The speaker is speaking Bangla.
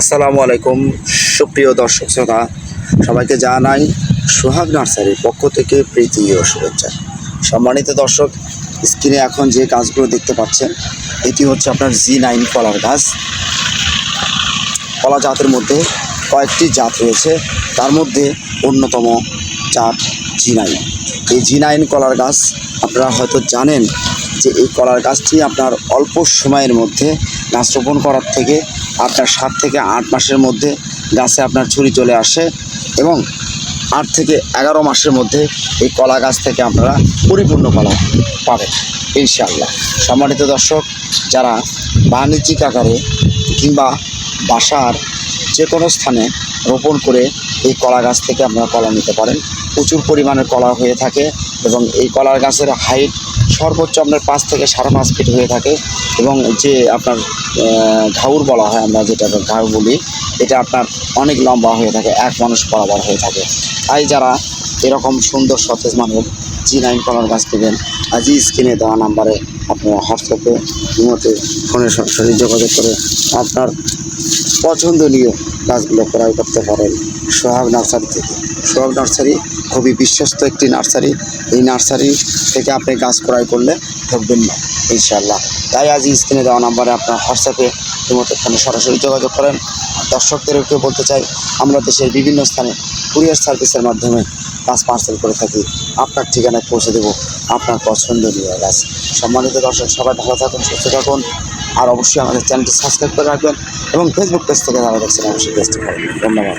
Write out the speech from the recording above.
আসসালামু আলাইকুম, সুপ্রিয় দর্শক শ্রোতা, সবাইকে জানাই সোহাগ নার্সারির পক্ষ থেকে প্রীতি ও শুভেচ্ছা। সম্মানিত দর্শক, স্ক্রিনে এখন যে গাছগুলো দেখতে পাচ্ছেন, এটি হচ্ছে আপনার জি নাইন কলার গাছ। কলা জাতের মধ্যে কয়েকটি জাত রয়েছে, তার মধ্যে অন্যতম জাত জি নাইন। এই জি নাইন কলার গাছ আপনারা হয়তো জানেন যে এই কলার গাছটি আপনার অল্প সময়ের মধ্যে গাছ রোপণ করার থেকে আপনার সাত থেকে আট মাসের মধ্যে গাছে আপনার ছুরি চলে আসে এবং আট থেকে এগারো মাসের মধ্যে এই কলা গাছ থেকে আপনারা পরিপূর্ণ কলা পাবেন, ইনশাআল্লাহ। সম্মানিত দর্শক, যারা বাণিজ্যিক আকারে কিংবা বাসার যে কোনো স্থানে রোপণ করে এই কলা গাছ থেকে আপনারা কলা নিতে পারেন। প্রচুর পরিমাণের কলা হয়ে থাকে এবং এই কলার গাছের হাইট সর্বোচ্চ আপনার পাঁচ থেকে সাড়ে পাঁচ ফিট হয়ে থাকে এবং যে আপনার ঘাউর বলা হয় আমরা যেটা ঘাউ বলি, এটা আপনার অনেক লম্বা হয়ে থাকে, এক মানুষ বরাবর হয়ে থাকে। তাই যারা এরকম সুন্দর সতেজ মানুষ জি নাইন কলার গাছ নেবেন আজই স্ক্রিনে দেওয়া নাম্বারে আপনারা হোয়াটসঅ্যাপে, ইমোতে ফোনে সরাসরি যোগাযোগ করে আপনার পছন্দনীয় গাছগুলো ক্রয় করতে পারেন। সোহাগ নার্সারি থেকে। সোহাগ নার্সারি খুবই বিশ্বস্ত একটি নার্সারি। এই নার্সারি থেকে আপনি গাছ ক্রয় করলে ঠকবেন না ইনশাল্লাহ তাই আজ স্ক্রিনে দেওয়া নাম্বারে আপনার হোয়াটসঅ্যাপে, ইমোতে ফোনে সরাসরি যোগাযোগ করেন। দর্শকদেরকে বলতে চাই, আমরা দেশের বিভিন্ন স্থানে কুরিয়ার সার্ভিসের মাধ্যমে গাছ পার্সেল করে থাকি। আপনার ঠিকানায় পৌঁছে দেবো। আপনার পছন্দনীয় গাছ সম্মানিত দর্শক, সবাই ভালো থাকুন, সুস্থ থাকুন। আর অবশ্যই আমাদের চ্যানেলটি সাবস্ক্রাইব করে রাখবেন এবং ফেসবুক পেজ থেকে যারা দেখছেন, অবশ্যই ধন্যবাদ।